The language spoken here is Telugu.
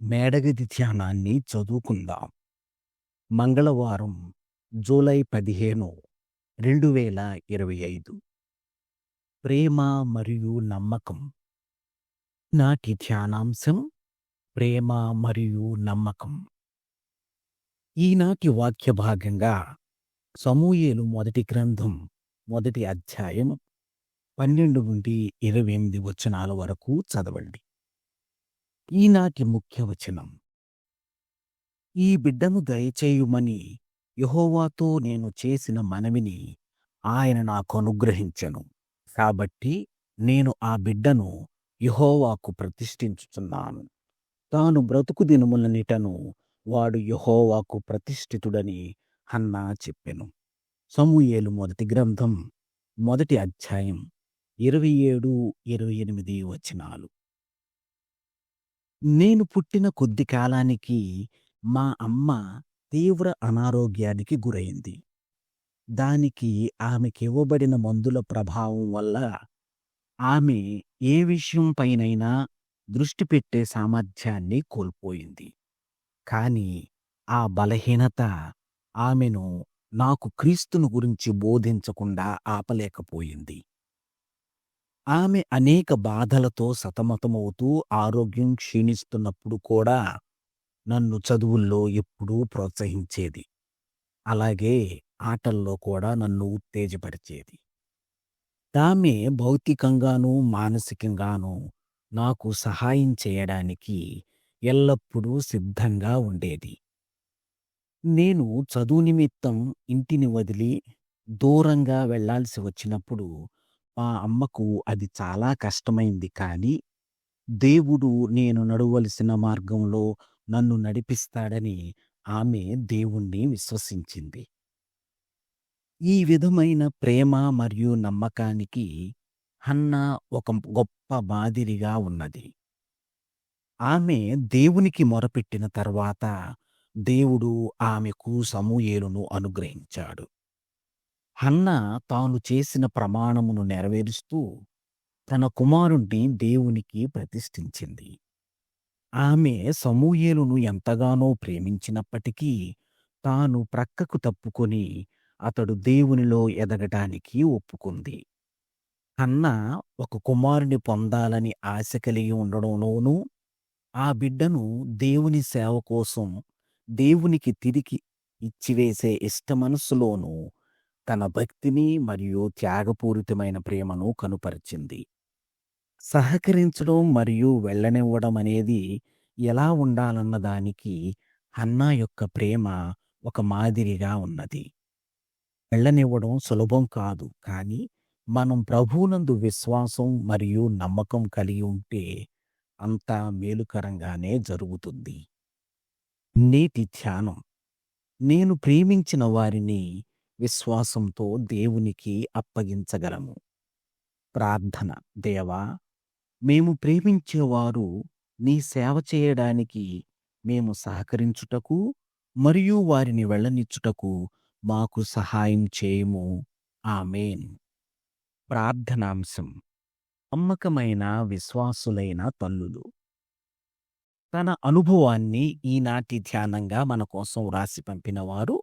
మేడగది ధ్యానాన్ని చదువుకుందాం. మంగళవారం జూలై పదిహేను రెండు వేల ఇరవై ఐదు. ప్రేమ మరియు నమ్మకం. నాటి ధ్యానాంశం ప్రేమ మరియు నమ్మకం. ఈనాటి వాక్య భాగంగా సమూయేలు మొదటి గ్రంథం మొదటి అధ్యాయం పన్నెండు నుండి ఇరవై ఎనిమిది వచనాల వరకు చదవండి. ఈనాటి ముఖ్యవచనం ఈ బిడ్డను దయచేయుమని యహోవాతో నేను చేసిన మనవిని ఆయన నాకు అనుగ్రహించెను. కాబట్టి నేను ఆ బిడ్డను యహోవాకు ప్రతిష్ఠించుచున్నాను. తాను బ్రతుకు దినములనిటను వాడు యహోవాకు ప్రతిష్ఠితుడని హన్నా చెప్పెను. సమూయేలు మొదటి గ్రంథం మొదటి అధ్యాయం ఇరవై ఏడు ఇరవై ఎనిమిది వచనాలు. నేను పుట్టిన కొద్ది కాలానికి మా అమ్మ తీవ్ర అనారోగ్యానికి గురైంది. దానికి ఆమెకివ్వబడిన మందుల ప్రభావం వల్ల ఆమె ఏ విషయం పైనైనా దృష్టి పెట్టే సామర్థ్యాన్ని కోల్పోయింది. కాని ఆ బలహీనత ఆమెను నాకు క్రీస్తును గురించి బోధించకుండా ఆపలేకపోయింది. ఆమె అనేక బాధలతో సతమతమవుతూ ఆరోగ్యం క్షీణిస్తున్నప్పుడు కూడా నన్ను చదువుల్లో ఎప్పుడూ ప్రోత్సహించేది. అలాగే ఆటల్లో కూడా నన్ను ఉత్తేజపరిచేది. ఆమె భౌతికంగానూ మానసికంగానూ నాకు సహాయం చేయడానికి ఎల్లప్పుడూ సిద్ధంగా ఉండేది. నేను చదువు నిమిత్తం ఇంటిని వదిలి దూరంగా వెళ్ళాల్సి వచ్చినప్పుడు మా అమ్మకు అది చాలా కష్టమైంది. కానీ దేవుడు నేను నడవలసిన మార్గంలో నన్ను నడిపిస్తాడని ఆమె దేవుణ్ణి విశ్వసించింది. ఈ విధమైన ప్రేమ మరియు నమ్మకానికి హన్నా ఒక గొప్ప మాదిరిగా ఉన్నది. ఆమె దేవునికి మొరపెట్టిన తర్వాత దేవుడు ఆమెకు సమూయేలును అనుగ్రహించాడు. హన్న తాను చేసిన ప్రమాణమును నెరవేరుస్తూ తన కుమారుణ్ణి దేవునికి ప్రతిష్ఠించింది. ఆమె సమూయేలును ఎంతగానో ప్రేమించినప్పటికీ తాను ప్రక్కకు తప్పుకొని అతడు దేవునిలో ఎదగటానికి ఒప్పుకుంది. అన్న ఒక కుమారుని పొందాలని ఆశ కలిగి ఉండడంలోనూ ఆ బిడ్డను దేవుని సేవ కోసం దేవునికి తిరిగి ఇచ్చివేసే ఇష్టమనస్సులోనూ తన భక్తిని మరియు త్యాగపూరితమైన ప్రేమను కనుపరిచింది. సహకరించడం మరియు వెళ్ళనివ్వడం అనేది ఎలా ఉండాలన్న దానికి అన్నా యొక్క ప్రేమ ఒక మాదిరిగా ఉన్నది. వెళ్ళనివ్వడం సులభం కాదు కానీ మనం ప్రభువునందు విశ్వాసం మరియు నమ్మకం కలిగి ఉంటే అంతా మేలుకరంగానే జరుగుతుంది. నేటి ధ్యానం. నేను ప్రేమించిన వారిని విశ్వాసంతో దేవునికి అప్పగించగలము. ప్రార్థన. దేవా మేము ప్రేమించేవారు నీ సేవ చేయడానికి మేము సహకరించుటకు మరియు వారిని వెళ్ళనిచ్చుటకు మాకు సహాయం చేయము. ఆమెన్. ప్రార్థనాంశం. నమ్మకమైన విశ్వాసులైన తల్లులు. తన అనుభవాన్ని ఈనాటి ధ్యానంగా మన కోసం వ్రాసి పంపినవారు